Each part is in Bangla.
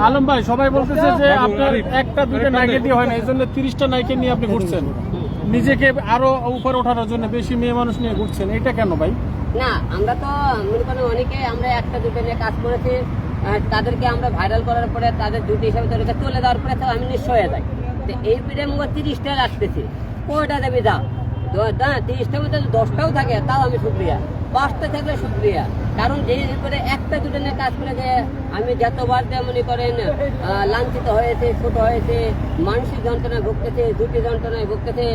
আলম ভাই সবাই বলতেছে যে আপনার একটা দুইটা নাইকে দিয়ে হয় না এই জন্য তিরিশটা নাইকে নিয়ে আপনি ঘুরছেন। নিজেকে আরও উপরে ওঠানোর জন্য বেশি মেয়ে মানুষ নিয়ে ঘুরছেন এটা কেন ভাই? না আমরা তো মনে করেন অনেকে আমরা একটা দুটো নিয়ে কাজ করেছি তাদেরকে আমরা ভাইরাল করার পরে তাদের ডিউটি হিসাবে তাদেরকে তুলে দেওয়ার পরে তো আমি নিঃস্ব হয়ে যাই। তো এই পিঠে মুখ তিরিশটা রাখতেছি কয়টা দেবে দাও? দ- না তিরিশটার মধ্যে দশটাও থাকে তাও আমি শুক্রিয়া। পাঁচটা থাকলে শুক্রিয়া। কারণ যে করে একটা দুটো নিয়ে কাজ করে যে আমি যতবার যে মনে করেন লাঞ্ছিত হয়েছে ছোট হয়েছে মানসিক যন্ত্রণায় ভুগতেছে দুটি যন্ত্রণায় ভুগতেছে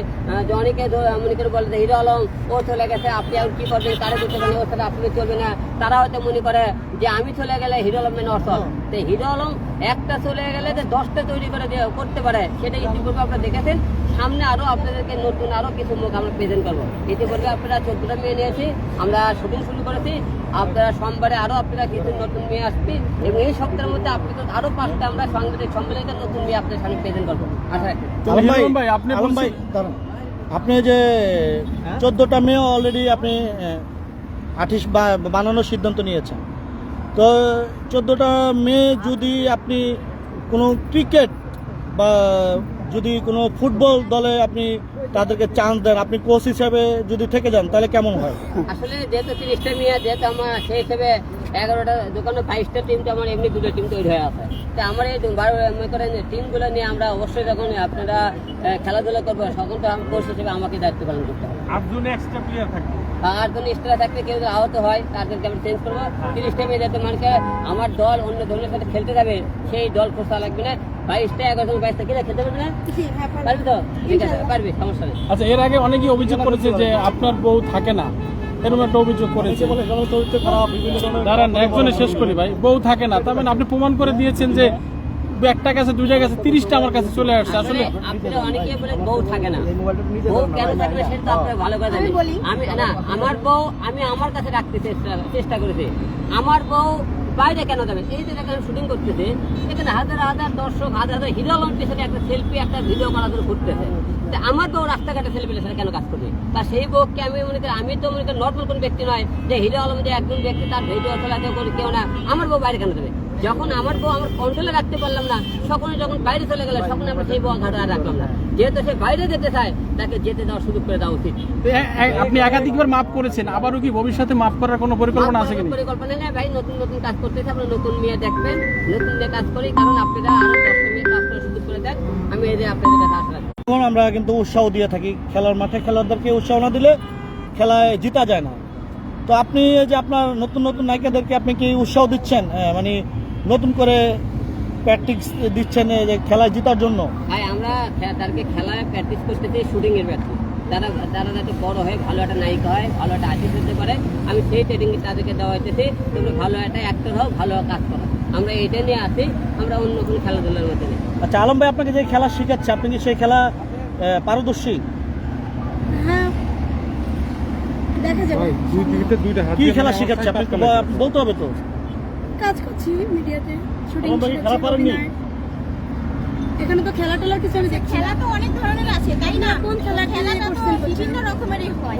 যে অনেকে মনে করে বলে যে হিরো আলম ও চলে গেছে আপনি আর কি করবেন? কারে দিতে পারেন? ওর সাথে আপনি চলবে না। তারা হয়তো মনে করে যে আমি চলে গেলে হিরো আলম মেন অর্থ তো হিরো আলম একটা চলে গেলে যে দশটা তৈরি করে করতে পারে সেটা ইতিপূর্বে আপনারা দেখেছেন। সামনে আরও আপনাদেরকে নতুন আরও কিছু মুখ আমরা প্রেজেন্ট করব। ইতিপূর্বে আপনারা চোদ্দটা মেয়ে নিয়েছি আমরা শুটিং শুরু করেছি। আপনারা সোমবারে আরও আপনারা কিছু নতুন মেয়ে আসবে এবং এই সপ্তাহের মধ্যে আপনাদের আরও পাঁচটা আমরা সাংবাদিক সম্মেলনে নতুন মেয়ে আপনাদের সামনে প্রেজেন্ট করব। আশা রাখি। ভাই, ভাই, আপনি ভাই আপনি যে চোদ্দটা মেয়ে অলরেডি আপনি আঠিশ বানানোর সিদ্ধান্ত নিয়েছেন। তো চোদ্দোটা মেয়ে যদি আপনি কোনো ক্রিকেট বা যদি কোনো ফুটবল দলে আপনি তাদেরকে চান্স দেন। আপনি কোচ হিসেবে যদি থেকে যান তাহলে কেমন হয়? আসলে যেহেতু তিরিশটা মেয়ে যেহেতু আমার সেই হিসেবে এগারোটা দোকানে বাইশটা টিম তো আমার এমনি দুটো টিম তৈরি হয়ে আছে। তো আমার এই বারো মনে করেন টিমগুলো নিয়ে আমরা অবশ্যই যখন আপনারা খেলাধুলা করব তখন তো আমি কোচ হিসেবে আমাকে দায়িত্ব পালন করতে হবে। আটজন নেক্সটটা প্লেয়ার থাকবে। আর যদি এক্সট্রা থাকলে কেউ যদি আহত হয় তাদেরকে আমি চেঞ্জ করব। তিরিশটা মেয়ে যাতে মানুষকে আমার দল অন্য দলের সাথে খেলতে যাবে সেই দল খোঁজা লাগবে না। বাইশটা এগারো বাইশটা কিনা খেলতে পারবে না? পারবি। তো? ঠিক সমস্যা নেই। আচ্ছা এর আগে অনেকেই অভিযোগ করেছে যে আপনার বউ থাকে না। এরকম একটা অভিযোগ করেছে। দাঁড়ান একজনে শেষ করি ভাই। বউ থাকে না তার মানে আপনি প্রমাণ করে দিয়েছেন যে একটা কাছে দুইটা কাছে তিরিশটা আমার কাছে চলে আসছে আসলে। আসলে অনেকে বলে বউ থাকে না। বউ কেন থাকবে সেটা তো আপনারা ভালো করে আমি না আমার বউ আমি আমার কাছে রাখতে চেষ্টা চেষ্টা করেছি। আমার বউ বাইরে কেন যাবে? এই যে এখানে শুটিং করতেছে এখানে হাজার হাজার দর্শক হাজার হাজার হিরো আলম পেছনে একটা সেলফি একটা ভিডিও করার জন্য ঘুরতেছে। তা আমার বউ রাস্তাঘাটে সেলফি পেছনে কেন কাজ করবে? তা সেই বউকে আমি মনে করি আমি তো মনে করি নর্মাল কোন ব্যক্তি নয় যে হিরো আলম যে একজন ব্যক্তি তার ভিডিও চলাতে করে কেউ না। আমার বউ বাইরে কেন যাবে? যখন আমার বউ আমার কন্ট্রোলে রাখতে পারলাম না সকলে যখন বাইরে চলে গেল তখন আমরা সেই বউ ঘাটা রাখলাম না। যেহেতু সে বাইরে যেতে চায় তাকে যেতে দেওয়ার সুযোগ করে দেওয়া উচিত। আপনি একাধিকবার মাফ করেছেন আবারও কি ভবিষ্যতে মাফ করার কোনো পরিকল্পনা আছে কিনা? পরিকল্পনা নেই ভাই নতুন নতুন কাজ করতেছে আমরা নতুন মেয়ে দেখবেন নতুন মেয়ে কাজ করি কারণ আপনারা আরও দশটা মেয়ে কাজ করার সুযোগ করে দেন আমি এই যে আপনাদের কাছে আশা রাখি। এখন আমরা কিন্তু উৎসাহ দিয়ে থাকি খেলার মাঠে খেলোয়াড়দেরকে উৎসাহ না দিলে খেলায় জিতা যায় না। তো আপনি এই যে আপনার নতুন নতুন নায়িকাদেরকে আপনি কি উৎসাহ দিচ্ছেন? মানে নতুন করে প্র্যাকটিস দিচ্ছেন যে খেলায় জেতার জন্য। ভাই আমরা তাদেরকে খেলায় প্র্যাকটিস করতেছি শুটিং এর প্র্যাকটিস তারা তারা যাতে বড় হয় ভালো একটা নায়িকা হয় ভালো একটা আর্টিস্ট হতে পারে আমি সেই ট্রেনিং তাদেরকে দেওয়া হইতেছি তোমরা ভালো একটা অ্যাক্টর হও ভালো কাজ করো। আমরা এটা নিয়ে আসি আমরা অন্য কোনো খেলাধুলার মধ্যে নেই। আচ্ছা আলম ভাই আপনাকে যে খেলা শেখাচ্ছে আপনি কি সেই খেলা পারদর্শী? হ্যাঁ। দেখা যাবে। কি খেলা শেখাচ্ছে? আপনি বলতে হবে তো। কাজ করছি মিডিয়াতে শুটিং খেলা? এখানে তো খেলা টেলার কিছু আমি দেখছি খেলা তো অনেক ধরনের আছে তাই না কোন খেলা খেলাটা তো বিভিন্ন রকমেরই হয়।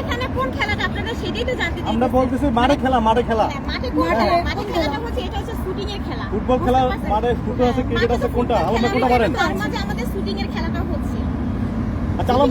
এখানে কোন খেলাটা আপনারা সেটাই তো জানতে আমরা বলতেছি মাঠে খেলা মাঠে খেলা। মাঠে কোন মাঠে- খেলা? মাঠে খেলাটা হচ্ছে এটা হচ্ছে শুটিং এর খেলা। ফুটবল খেলা, মাঠে ফুটবল আছে, ক্রিকেট আছে, কোনটা? পারেন? মাঝে আমাদের শুটিং এর খেলাটা হচ্ছে। আচ্ছা আলম